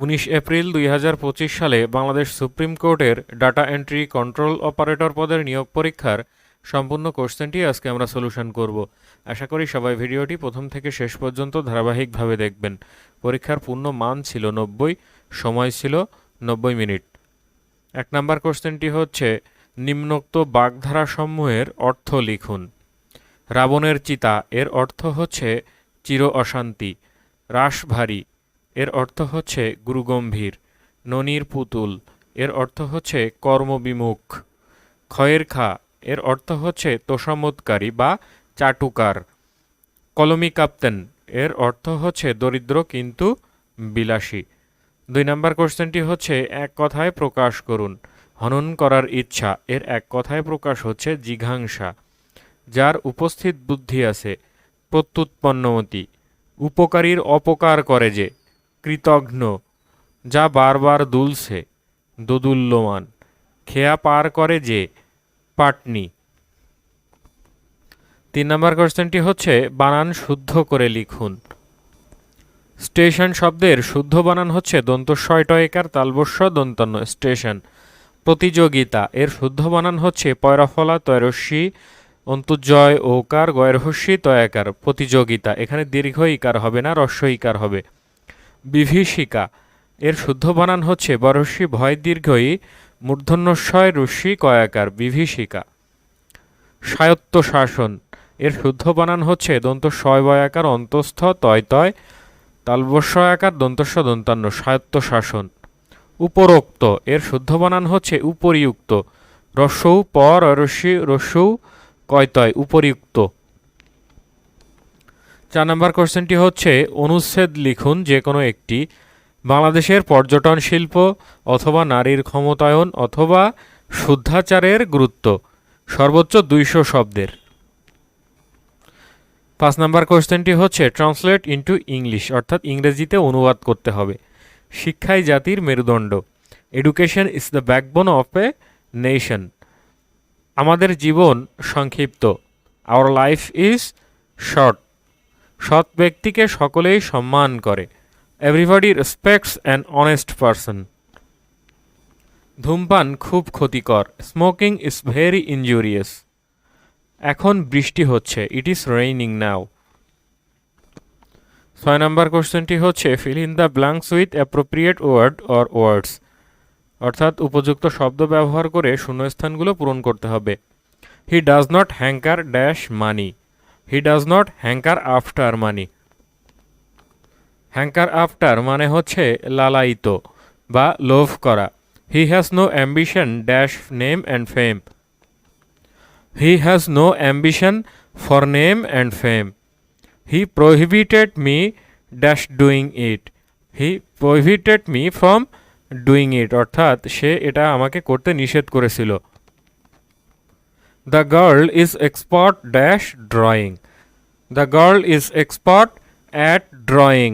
উনিশ এপ্রিল দুই হাজার পঁচিশ সালে বাংলাদেশ সুপ্রিম কোর্টের ডাটা এন্ট্রি কন্ট্রোল অপারেটর পদের নিয়োগ পরীক্ষার সম্পূর্ণ কোশ্চেনটি আজকে আমরা সলিউশন করব। আশা করি সবাই ভিডিওটি প্রথম থেকে শেষ পর্যন্ত ধারাবাহিকভাবে দেখবেন। পরীক্ষার পূর্ণ মান ছিল নব্বই, সময় ছিল নব্বই মিনিট। এক নম্বর কোশ্চেনটি হচ্ছে, নিম্নোক্ত বাগধারাসমূহের অর্থ লিখুন। রাবণের চিতা, এর অর্থ হচ্ছে চির অশান্তি, রাশভারী এর অর্থ হচ্ছে গুরুগম্ভীর। ননির পুতুল, এর অর্থ হচ্ছে কর্মবিমুখ। ক্ষয়ের খা, এর অর্থ হচ্ছে তোষামতকারী বা চাটুকার। কলমি কাপ্তেন, এর অর্থ হচ্ছে দরিদ্র কিন্তু বিলাসী। দুই নম্বর কোশ্চেনটি হচ্ছে, এক কথায় প্রকাশ করুন। হনন করার ইচ্ছা, এর এক কথায় প্রকাশ হচ্ছে জিঘাংসা। যার উপস্থিত বুদ্ধি আছে, প্রত্যুৎপন্নমতি। উপকারীর অপকার করে যে কৃতঘ্ন, যা বারবার দুলছে, দোদুল্যমান। খেয়া পার করে যে, পাটনি। তিন নম্বর কোশ্চেনটি হচ্ছে, বানান শুদ্ধ করে লিখুন। স্টেশন শব্দের শুদ্ধ বানান হচ্ছে দন্তস্বয় টয়কার তালবস্য দন্তান্ন স্টেশন। প্রতিযোগিতা, এর শুদ্ধ বানান হচ্ছে পয়রাফলা তৈরস্যি অন্তুজয় ওকার গয়রহস্যি তয়াকার। প্রতিযোগিতা, এখানে দীর্ঘ ইকার হবে না রস্য ইকার হবে। বিভীষিকা। এর শুদ্ধ বানান হচ্ছে বরস্যি ভয় দীর্ঘই, মূর্ধন্যস্বয় রশ্মি কয়াকার বিভীষিকা। স্বায়ত্ত শাসন। এর শুদ্ধ বানান হচ্ছে দন্ত বয়াকার অন্তস্থ তয় তয় তালবস্বয়াকার দন্তস্ব দন্তান্ন। স্বায়ত্ত শাসন। উপরোক্ত। এর শুদ্ধ বানান হচ্ছে, উপরিউক্ত। রস্যৌ পর রস্যি রস্যৌ কয়তয় উপরিউক্ত। চার নম্বর কোশ্চেনটি হচ্ছে, অনুচ্ছেদ লিখুন যে কোনো একটি, বাংলাদেশের পর্যটন শিল্প অথবা নারীর ক্ষমতায়ন অথবা শুদ্ধাচারের গুরুত্ব, সর্বোচ্চ দুইশো শব্দের। পাঁচ নাম্বার কোশ্চেনটি হচ্ছে, ট্রান্সলেট ইন্টু ইংলিশ, অর্থাৎ ইংরেজিতে অনুবাদ করতে হবে। শিক্ষাই জাতির মেরুদণ্ড। Education is the backbone of a nation. আমাদের জীবন সংক্ষিপ্ত। Our life is short. সৎ ব্যক্তিকে সকলেই সম্মান করে। Everybody respects an honest person ধূমপান খুব ক্ষতিকর। স্মোকিং ইজ ভেরি ইনজুরিয়াস এখন বৃষ্টি হচ্ছে। ইট ইজ রেইনিং নাও ছয় নম্বর কোশ্চেনটি হচ্ছে fill in the blanks with appropriate word or words অর্থাৎ উপযুক্ত শব্দ ব্যবহার করে শূন্যস্থানগুলো পূরণ করতে হবে। He does not hanker dash money he does not hanker after money hanker after মানে হচ্ছে লালায়িত বা লোভ করা। He has no ambition dash name and fame he has no ambition for name and fame he prohibited me dash doing it he prohibited me from doing it অর্থাৎ সে এটা আমাকে করতে নিষেধ করেছিল। The girl is expert dash drawing the girl is expert at drawing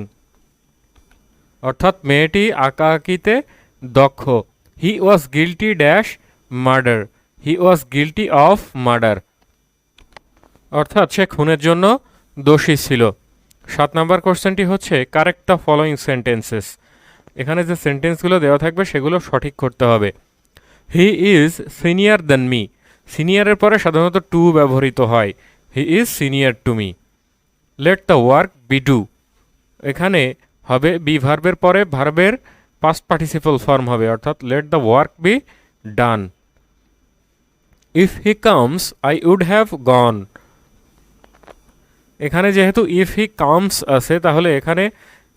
অর্থাৎ মেয়েটি আঁকা আঁকিতে দক্ষ। He was guilty dash murder he was guilty of murder অর্থাৎ সে খুনের জন্য দোষী ছিল। সাত নম্বর কোশ্চেনটি হচ্ছে কারেক্ট দ্য ফলোয়িং সেন্টেন্সেস এখানে যে সেন্টেন্সগুলো দেওয়া থাকবে, সেগুলো সঠিক করতে হবে। He is senior than me সিনিয়রের পরে সাধারণত টু ব্যবহৃত হয়। He is senior to me. Let the work be do. এখানে হবে বি ভার্বের পরে ভার্বের পাস্ট পার্টিসিপল ফর্ম হবে, অর্থাৎ let the work be done. If he comes, I would have gone. এখানে যেহেতু ইফ হি কামস আছে, তাহলে এখানে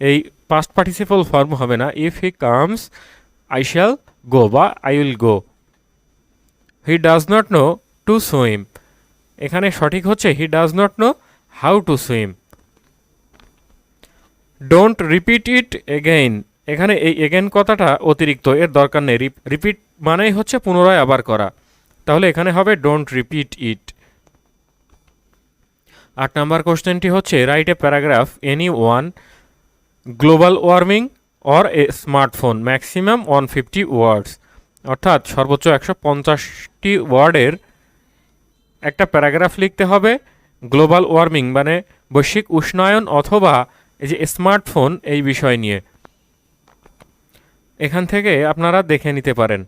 এই পাস্ট পার্টিসিপল ফর্ম হবে না। If he comes, I shall go বা I will go. He does not know to swim এখানে সঠিক হচ্ছে he does not know how to swim don't repeat it again এখানে এই এগেন কথাটা অতিরিক্ত, এর দরকার নেই। রিপিট মানেই হচ্ছে পুনরায় আবার করা। তাহলে এখানে হবে ডোন্ট রিপিট ইট আট নাম্বার কোশ্চেনটি হচ্ছে write a paragraph any one global warming or a smartphone maximum one fifty words অর্থাৎ সর্বোচ্চ একশো পঞ্চাশটি ওয়ার্ডের একটা প্যারাগ্রাফ লিখতে হবে, গ্লোবাল ওয়ার্মিং মানে বৈশ্বিক উষ্ণায়ন অথবা এই যে স্মার্টফোন এই বিষয় নিয়ে। এখান থেকে আপনারা দেখে নিতে পারেন।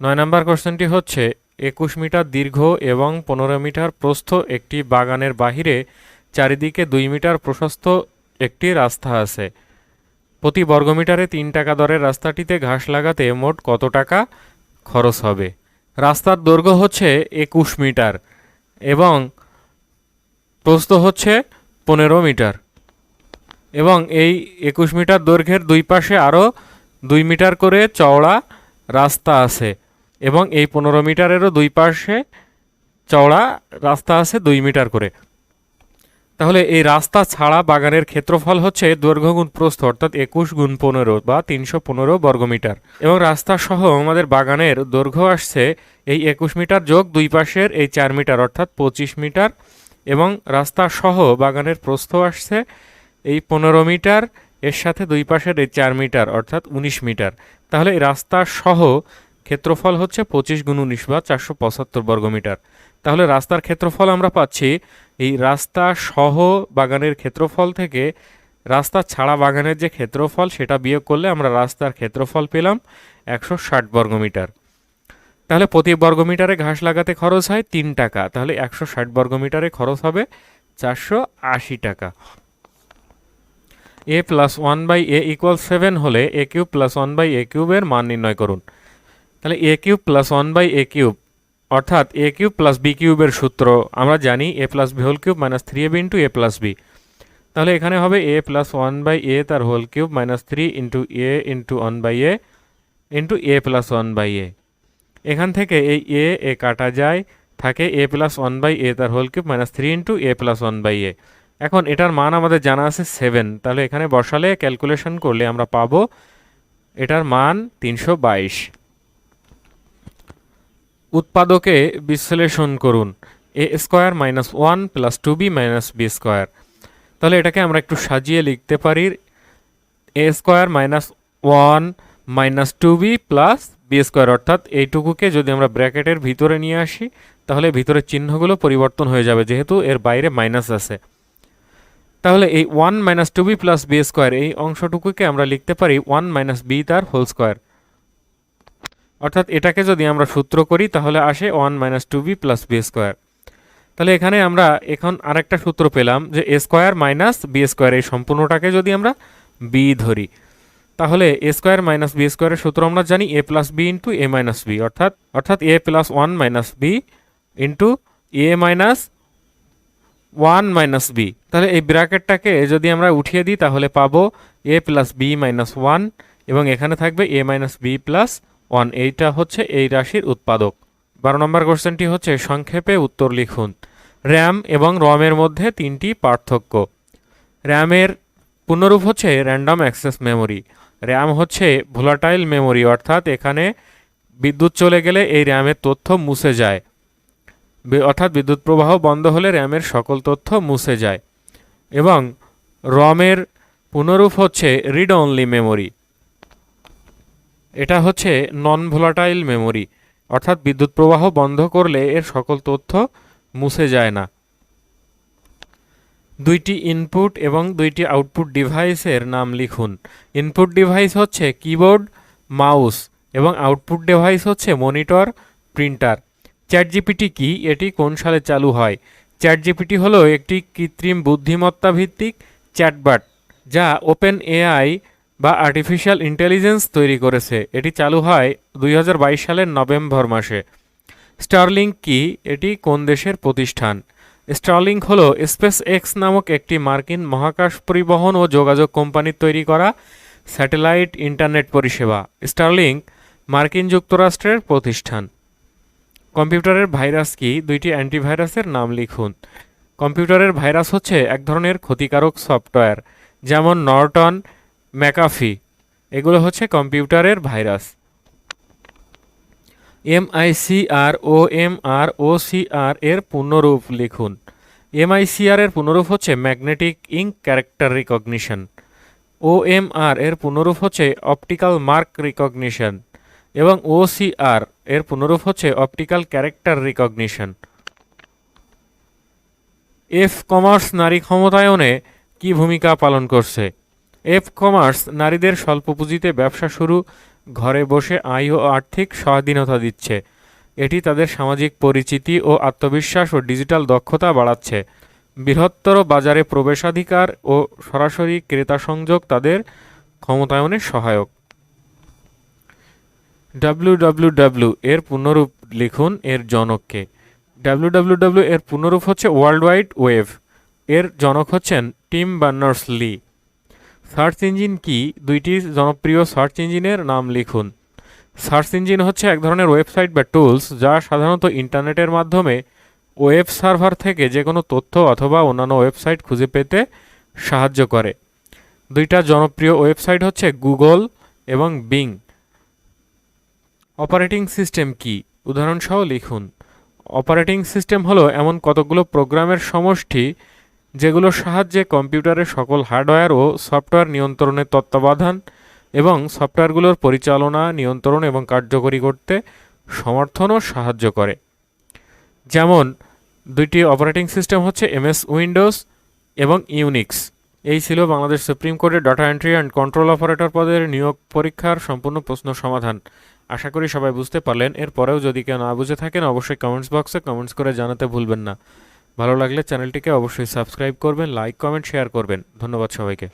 নয় নম্বর কোশ্চেনটি হচ্ছে, একুশ মিটার দীর্ঘ এবং পনেরো মিটার প্রস্থ একটি বাগানের বাহিরে, চারিদিকে দুই মিটার প্রশস্ত একটি রাস্তা আছে। প্রতি বর্গমিটারে তিন টাকা দরের রাস্তাটিতে ঘাস লাগাতে মোট কত টাকা খরচ হবে? রাস্তার দৈর্ঘ্য হচ্ছে একুশ মিটার এবং প্রস্থ হচ্ছে পনেরো মিটার। এবং এই একুশ মিটার দৈর্ঘ্যের দুই পাশে আরও দুই মিটার করে চওড়া রাস্তা আছে এবং এই পনেরো মিটারেরও দুই পাশে চওড়া রাস্তা আছে দুই মিটার করে। তাহলে এই রাস্তা ছাড়া বাগানের ক্ষেত্রফল হচ্ছে দৈর্ঘ্য গুণ প্রস্থ, অর্থাৎ একুশ গুণ পনেরো বা তিনশো পনেরো বর্গমিটার এবং রাস্তা সহ আমাদের বাগানের দৈর্ঘ্য আসছে এই একুশ মিটার যোগ দুই পাশের এই চার মিটার, অর্থাৎ পঁচিশ মিটার। এবং রাস্তা সহ বাগানের প্রস্থ আসছে এই পনেরো মিটার, এর সাথে দুই পাশের এই চার মিটার, অর্থাৎ উনিশ মিটার। তাহলে এই রাস্তা সহ ক্ষেত্রফল হচ্ছে পঁচিশ গুণ উনিশ বা চারশো পঁচাত্তর বর্গমিটার তাহলে রাস্তার ক্ষেত্রফল আমরা পাচ্ছি, এই রাস্তা সহ বাগানের ক্ষেত্রফল থেকে রাস্তা ছাড়া বাগানের যে ক্ষেত্রফল, সেটা বিয়োগ করলে আমরা রাস্তার ক্ষেত্রফল পেলাম একশো ষাট বর্গমিটার তাহলে প্রতি বর্গমিটারে ঘাস লাগাতে খরচ হয় তিন টাকা, তাহলে একশো ষাট বর্গমিটারে খরচ হবে চারশো আশি টাকা। A plus one by a equal seven হলে a cube plus one by a কিউবের মান নির্ণয় করুন। তাহলে a cube plus one by a cube, অর্থাৎ এ কিউব প্লাস বি কিউবের সূত্র আমরা জানি a plus b whole cube minus three a b into a plus b তাহলে এখানে হবে a plus one by a তার whole cube minus three into a into one by a into a plus one by a এখান থেকে এই a a কাটা যায়, থাকে a plus one by a তার whole cube minus three into a plus one by a এখন এটার মান আমাদের জানা আছে সেভেন তাহলে এখানে বসালে ক্যালকুলেশন করলে আমরা পাবো এটার মান তিনশো বাইশ। উৎপাদকে বিশ্লেষণ করুন। A square minus one plus two b minus b square. তাহলে এটাকে আমরা একটু সাজিয়ে লিখতে পারি। A square minus one minus two b plus b square. অর্থাৎ এইটুকুকে যদি আমরা ব্র্যাকেটের ভিতরে নিয়ে আসি, তাহলে ভিতরের চিহ্নগুলো পরিবর্তন হয়ে যাবে, যেহেতু এর বাইরে মাইনাস আছে। তাহলে এই one minus two b plus b square, এই অংশটুকুকে আমরা লিখতে পারি ওয়ান মাইনাস বি তার হোল স্কোয়ার। অর্থাৎ এটাকে যদি আমরা সূত্র করি, তাহলে আসে one minus two b plus b square তাহলে এখানে আমরা এখন আরেকটা সূত্র পেলাম যে a square minus b square এই সম্পূর্ণটাকে যদি আমরা বি ধরি, তাহলে এ স্কোয়ার মাইনাস বি স্কোয়ারের সূত্র আমরা জানি a plus b into a minus b অর্থাৎ অর্থাৎ a plus one minus b into a minus one minus b তাহলে এই ব্র্যাকেটটাকে যদি আমরা উঠিয়ে দিই, তাহলে পাবো a plus b minus one এবং এখানে থাকবে a minus b plus one, এইটা হচ্ছে এই রাশির উৎপাদক। বারো নম্বর কোশ্চেনটি হচ্ছে, সংক্ষেপে উত্তর লিখুন। র্যাম এবং রমের মধ্যে তিনটি পার্থক্য। র্যামের পূর্ণরূপ হচ্ছে র্যান্ডম অ্যাক্সেস মেমোরি র্যাম হচ্ছে ভোলাটাইল মেমোরি অর্থাৎ এখানে বিদ্যুৎ চলে গেলে এই র্যামের তথ্য মুছে যায়। অর্থাৎ বিদ্যুৎ প্রবাহ বন্ধ হলে র্যামের সকল তথ্য মুছে যায়। এবং রমের পুনরূপ হচ্ছে রিড অনলি মেমোরি এটা হচ্ছে নন ভোলাটাইল মেমোরি অর্থাৎ বিদ্যুৎ প্রবাহ বন্ধ করলে এর সকল তথ্য মুছে যায় না। দুইটি ইনপুট এবং দুইটি আউটপুট ডিভাইসের নাম লিখুন। ইনপুট ডিভাইস হচ্ছে কিবোর্ড মাউস এবং আউটপুট ডিভাইস হচ্ছে মনিটর প্রিন্টার চ্যাট জিপিটি কি? এটি কোন সালে চালু হয়? চ্যাট জিপিটি হলো একটি কৃত্রিম বুদ্ধিমত্তা ভিত্তিক চ্যাটবাট যা ওপেন এআই বা আর্টিফিশিয়াল ইন্টেলিজেন্স তৈরি করেছে। এটি চালু হয় দুই হাজার বাইশ সালের নভেম্বর মাসে। স্টারলিংক কি? এটি কোন দেশের প্রতিষ্ঠান? স্টারলিংক হল স্পেস এক্স নামক একটি মার্কিন মহাকাশ পরিবহন ও যোগাযোগ কোম্পানির তৈরি করা স্যাটেলাইট ইন্টারনেট পরিষেবা। স্টারলিংক মার্কিন যুক্তরাষ্ট্রের প্রতিষ্ঠান। কম্পিউটারের ভাইরাস কি? দুইটি অ্যান্টিভাইরাসের নাম লিখুন। কম্পিউটারের ভাইরাস হচ্ছে এক ধরনের ক্ষতিকারক সফটওয়্যার, যেমন নর্টন ম্যাকাফি, এগুলো হচ্ছে কম্পিউটারের virus. MICR O M R O CR এর পূর্ণরূপ লিখুন। এমআইসিআর এর পূর্ণরূপ হচ্ছে magnetic ink character recognition. O M R এর পূর্ণরূপ হচ্ছে অপটিক্যাল মার্ক রিকগনিশন। এবং ওসিআর এর পুনরূপ হচ্ছে optical character recognition. F commerce নারী ক্ষমতায়নে কি ভূমিকা পালন করছে? এফ কমার্স নারীদের স্বল্প পুঁজিতে ব্যবসা শুরু, ঘরে বসে আয় ও আর্থিক স্বাধীনতা দিচ্ছে। এটি তাদের সামাজিক পরিচিতি ও আত্মবিশ্বাস ও ডিজিটাল দক্ষতা বাড়াচ্ছে। বৃহত্তর বাজারে প্রবেশাধিকার ও সরাসরি ক্রেতা সংযোগ তাদের ক্ষমতায়নে সহায়ক। ডাব্লিউ এর পূর্ণরূপ লিখুন এর জনককে। ডাব্লিউ এর পূর্ণরূপ হচ্ছে ওয়ার্ল্ড ওয়াইড ওয়েভ এর জনক হচ্ছেন Tim Berners Lee. Search engine কি? দুইটি জনপ্রিয় সার্চ ইঞ্জিনের নাম লিখুন। সার্চ ইঞ্জিন হচ্ছে এক ধরনের ওয়েবসাইট বা টুলস যা সাধারণত ইন্টারনেটের মাধ্যমে ওয়েব সার্ভার থেকে যে কোনো তথ্য অথবা অন্যান্য ওয়েবসাইট খুঁজে পেতে সাহায্য করে। দুইটা জনপ্রিয় ওয়েবসাইট হচ্ছে গুগল এবং বিং। অপারেটিং সিস্টেম কি? উদাহরণসহ লিখুন। অপারেটিং সিস্টেম হলো এমন কতগুলো প্রোগ্রামের সমষ্টি যেগুলোর সাহায্যে কম্পিউটারের সকল হার্ডওয়্যার ও সফটওয়্যার নিয়ন্ত্রণের তত্ত্বাবধান এবং সফটওয়্যারগুলোর পরিচালনা, নিয়ন্ত্রণ এবং কার্যকরী করতে সমর্থন ও সাহায্য করে। যেমন, দুইটি অপারেটিং সিস্টেম হচ্ছে এমএস উইন্ডোজ এবং ইউনিক্স। এই ছিল বাংলাদেশ সুপ্রিম কোর্টের data entry and control operator পদের নিয়োগ পরীক্ষার সম্পূর্ণ প্রশ্ন সমাধান। আশা করি সবাই বুঝতে পারলেন। এরপরেও যদি কেউ না বুঝে থাকেন, অবশ্যই কমেন্টস বক্সে কমেন্টস করে জানাতে ভুলবেন না। ভালো লাগলে চ্যানেলটিকে অবশ্যই সাবস্ক্রাইব করবেন লাইক কমেন্ট শেয়ার করবেন। ধন্যবাদ সবাইকে।